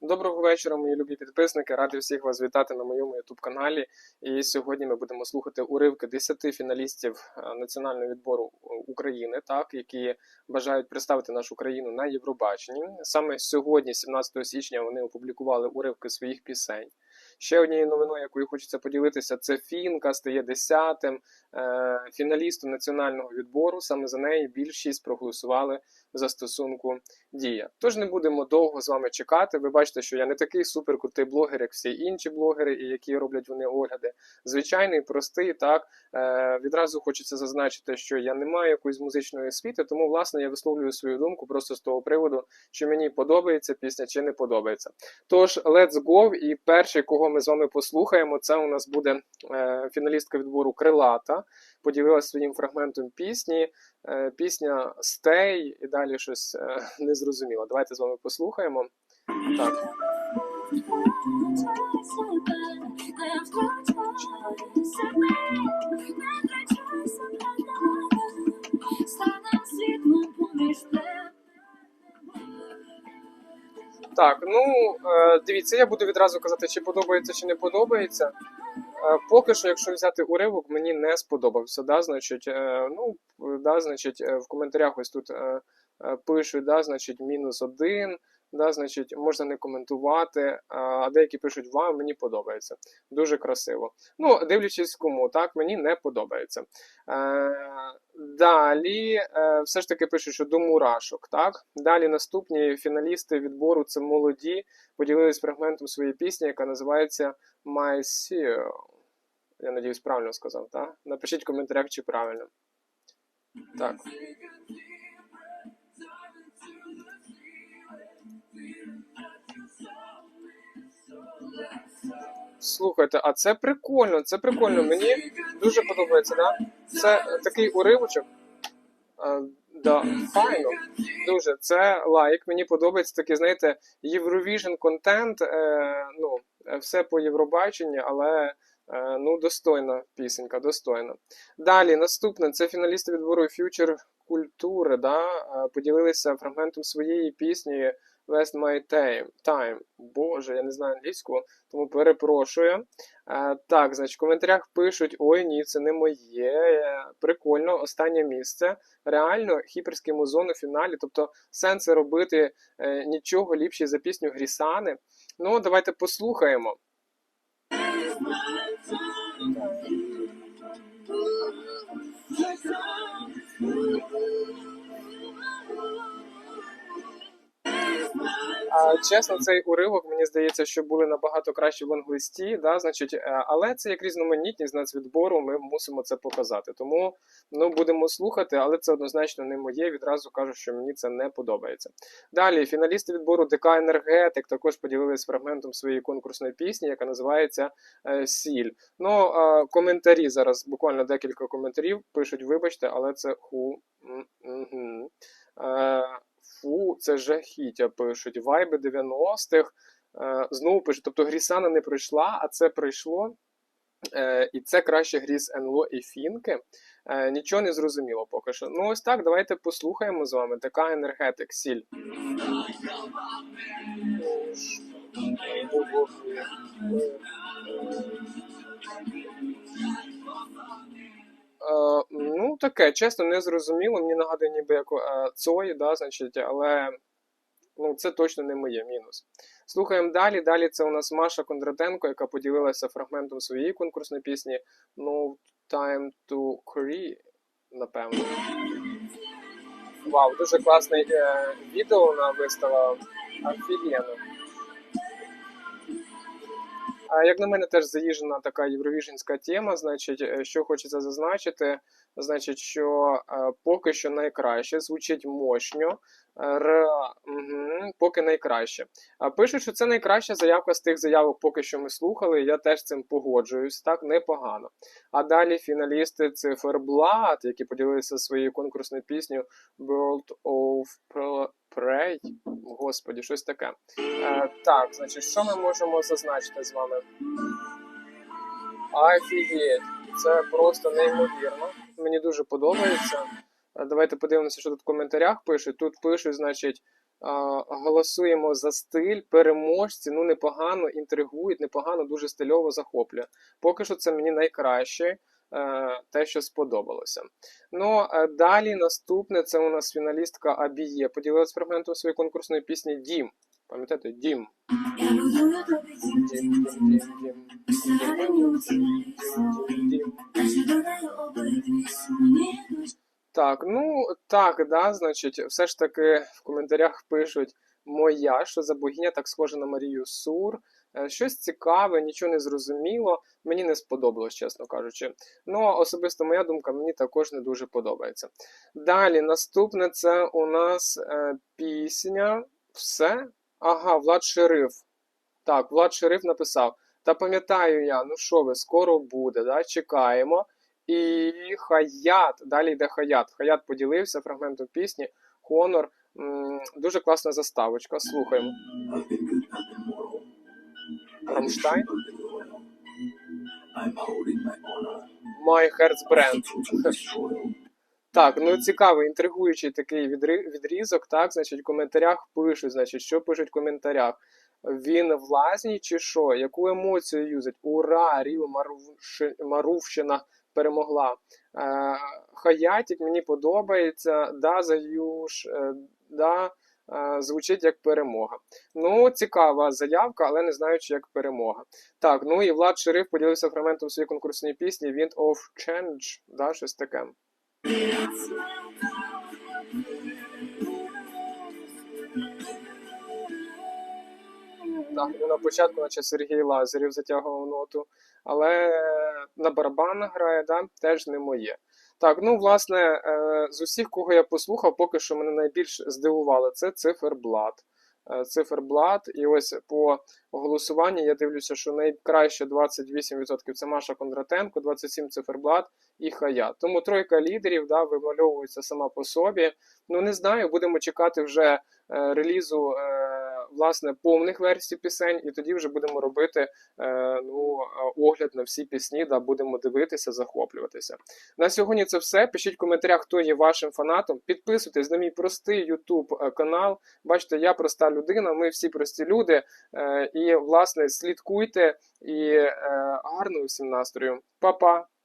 Доброго вечора, мої любі підписники. Радий всіх вас вітати на моєму youtube каналі. І сьогодні ми будемо слухати уривки 10 фіналістів е, національного відбору України, так які бажають представити нашу країну на Євробаченні. Саме сьогодні, 17 січня, вони опублікували уривки своїх пісень. Ще однією новиною, якою хочеться поділитися, це Фінка стає десятим е, фіналістом національного відбору. Саме за неї більшість проголосували в застосунку Дія. Тож не будемо довго з вами чекати. Ви бачите, що я не такий суперкрутий блогер, як всі інші блогери, і які роблять вони огляди. Звичайний, простий. Так е, відразу хочеться зазначити, що я не маю якоїсь музичної освіти, тому власне я висловлюю свою думку просто з того приводу, що мені подобається пісня чи не подобається. Тож, let's go, і перший, кого ми з вами послухаємо, це у нас буде е, фіналістка відбору Крилата. Поділилася своїм фрагментом пісні. Е, пісня Стей і далі щось е, незрозуміло. Давайте з вами послухаємо. Так. Станем Так, ну е, дивіться, я буду відразу казати, чи подобається, чи не подобається. Е, Поки що, якщо взяти уривок, мені не сподобався. Да, значить, е, ну, да, значить, в коментарях ось тут пишуть, да, значить, мінус один, да, значить, можна не коментувати, а деякі пишуть вам, мені подобається. Дуже красиво. Ну, дивлячись кому, так, мені не подобається. Е, далі, е, все ж таки пишуть, що до мурашок, так? Далі наступні фіналісти відбору це молоді, поділились фрагментом своєї пісні, яка називається My Seal. Я надіюсь, правильно сказав, так? Напишіть в коментарях, чи правильно. Так. Слухайте, а це прикольно, це прикольно. Мені дуже подобається, да? Це такий уривочок. Да, файно. Дуже. Це лайк. Мені подобається такий, знаєте, Eurovision контент. Е, ну, все по Євробаченні, але е, ну, достойна пісенька, достойна. Далі, наступне це фіналісти відбору Future культури. Да? е, Поділилися фрагментом своєї пісні West My Time. Time. Боже, я не знаю англійську, тому перепрошую. Е, так, значить, в коментарях пишуть: ой, ні, це не моє. Прикольно, останнє місце. Реально, хіперський музон у фіналі, тобто сенси робити е, нічого ліпше за пісню Грісани. Ну, давайте послухаємо. А, чесно, цей уривок мені здається, що були набагато краще в англисті, да, значить, е, але це як різноманітність нацвідбору, ми мусимо це показати. Тому ну, будемо слухати, але це однозначно не моє. Відразу кажу, що мені це не подобається. Далі, фіналісти відбору ДК Енергетик також поділились фрагментом своєї конкурсної пісні, яка називається е, Сіль. Ну, коментарі зараз, буквально декілька коментарів пишуть, вибачте, але це ху. Фу, це жахіття пишуть. Вайби 90-х. Е, знову пишуть, тобто Грісана не пройшла, а це пройшло. Е, і це краще Гріс НЛО і Фінки. Е, нічого не зрозуміло поки що. Ну, ось так, давайте послухаємо з вами. Така енергетик, сіль. Таке, чесно, не зрозуміло. Мені нагадує, ніби як е, Цой, да, значить, але ну, це точно не моє мінус. Слухаємо далі. Далі це у нас Маша Кондратенко, яка поділилася фрагментом своєї конкурсної пісні No Time to Cry, напевно. Вау, дуже класне е, відео вона виставила. Офігенно. А як на мене, теж заїжджена така євровіженська тема. Значить, е, що хочеться зазначити, значить, що е, поки що найкраще звучить мощньо, р, угу, поки найкраще. А пишуть, що це найкраща заявка з тих заявок, поки що ми слухали. Я теж цим погоджуюсь, так непогано. А далі фіналісти циферблат, які поділилися своєю конкурсною піснею World of Prey. Господі, щось таке. Е, так, значить, що ми можемо зазначити з вами? Офігеть, це просто неймовірно. Мені дуже подобається. Е, Давайте подивимося, що тут в коментарях пишуть. Тут пишуть, значить, А, Голосуємо за стиль, переможці, ну непогано інтригують, непогано, дуже стильово захоплює. Поки що це мені найкраще, е, те, що сподобалося. Ну, е, далі наступне це у нас фіналістка Абіє. Поділилась фрагментом своєї конкурсної пісні Дім. Пам'ятаєте, Дім. Так, ну так, да, значить, все ж таки в коментарях пишуть моя, що за богиня так схожа на Марію Сур. Е, Щось цікаве, нічого не зрозуміло. Мені не сподобалось, чесно кажучи. Ну, особисто моя думка, мені також не дуже подобається. Далі, наступне це у нас е, пісня. Все. Ага, Влад Шериф. Так, Влад Шериф написав. Та пам'ятаю я, ну що ви, скоро буде, да? чекаємо. І Хаят, далі йде Хаят. Хаят поділився фрагментом пісні. Хонор. Дуже класна заставочка. Слухаємо. Рамштайн. My Heart's Brand. Так, ну цікавий, інтригуючий такий відрізок. Так, значить, в коментарях пишуть, значить, що пишуть в коментарях. Він в лазні чи що? Яку емоцію юзать? Ура! Ріл Марувщина перемогла. Е, Хаятік мені подобається. Да, Заюш, е, да, е, звучить як перемога. Ну, цікава заявка, але не знаю, чи як перемога. Так, ну і Влад Шериф поділився фрагментом своєї конкурсної пісні Wind of Change, да, щось таке. Так, ну, на початку, наче Сергій Лазарів затягував ноту, але на барабанах грає, да, теж не моє. Так, ну власне, е, з усіх, кого я послухав, поки що мене найбільш здивувало, це циферблат. Е, Циферблат, і ось по голосуванні я дивлюся, що найкраще 28% це Маша Кондратенко, 27% циферблат і Хаят. Тому тройка лідерів да, вимальовується сама по собі. Ну не знаю, будемо чекати вже е, релізу власне повних версій пісень, і тоді вже будемо робити е, ну, е, огляд на всі пісні, да, будемо дивитися, захоплюватися. На сьогодні це все. Пишіть в коментарях, хто є вашим фанатом. Підписуйтесь на мій простий YouTube е, канал. Бачите, я проста людина, ми всі прості люди. І, власне, слідкуйте і гарного всім настрою. Па-па!